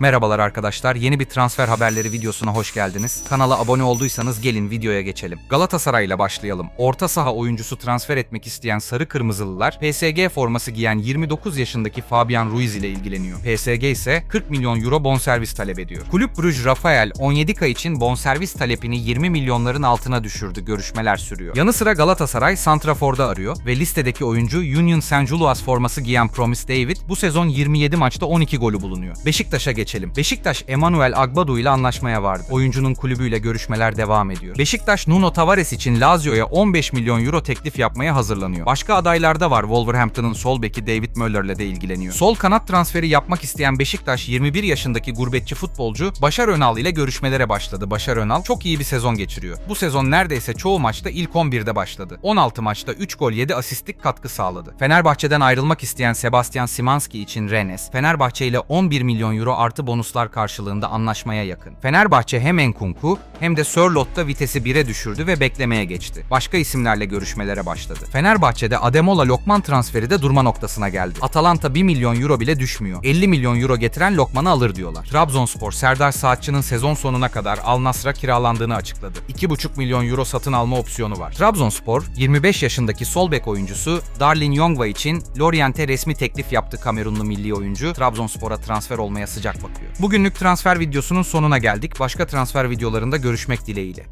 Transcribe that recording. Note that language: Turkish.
Merhabalar arkadaşlar, yeni bir transfer haberleri videosuna hoş geldiniz. Kanala abone olduysanız gelin videoya geçelim. Galatasaray ile başlayalım. Orta saha oyuncusu transfer etmek isteyen Sarı Kırmızılılar, PSG forması giyen 29 yaşındaki Fabian Ruiz ile ilgileniyor. PSG ise 40 milyon euro bonservis talep ediyor. Kulüp Brugge Rafael, Onyedika için bonservis talepini 20 milyonların altına düşürdü, görüşmeler sürüyor. Yanı sıra Galatasaray Santrafor'da arıyor ve listedeki oyuncu Union Saint-Gilloise forması giyen Promise David bu sezon 27 maçta 12 golü bulunuyor. Beşiktaş'a geçelim. Beşiktaş Emmanuel Agbadu ile anlaşmaya vardı. Oyuncunun kulübüyle görüşmeler devam ediyor. Beşiktaş Nuno Tavares için Lazio'ya 15 milyon euro teklif yapmaya hazırlanıyor. Başka adaylar da var. Wolverhampton'ın sol beki David Möller'le de ilgileniyor. Sol kanat transferi yapmak isteyen Beşiktaş 21 yaşındaki gurbetçi futbolcu Başar Önal ile görüşmelere başladı. Başar Önal çok iyi bir sezon geçiriyor. Bu sezon neredeyse çoğu maçta ilk 11'de başladı. 16 maçta 3 gol 7 asistlik katkı sağladı. Fenerbahçe'den ayrılmak isteyen Sebastian Simanski için Rennes, Fenerbahçe ile 11 milyon euro artı bonuslar karşılığında anlaşmaya yakın. Fenerbahçe hem Enkunku hem de Sörlot'ta vitesi 1'e düşürdü ve beklemeye geçti. Başka isimlerle görüşmelere başladı. Fenerbahçe'de Ademola Lokman transferi de durma noktasına geldi. Atalanta 1 milyon euro bile düşmüyor. 50 milyon euro getiren Lokman'ı alır diyorlar. Trabzonspor Serdar Saatçı'nın sezon sonuna kadar Al Nassr'a kiralandığını açıkladı. 2,5 milyon euro satın alma opsiyonu var. Trabzonspor 25 yaşındaki sol bek oyuncusu Darlin Yongwa için Lorient'e resmi teklif yaptı Kamerunlu milli oyuncu. Trabzonspor'a transfer olmaya sıcak bakıyor. Bugünlük transfer videosunun sonuna geldik. Başka transfer videolarında görüşmek dileğiyle.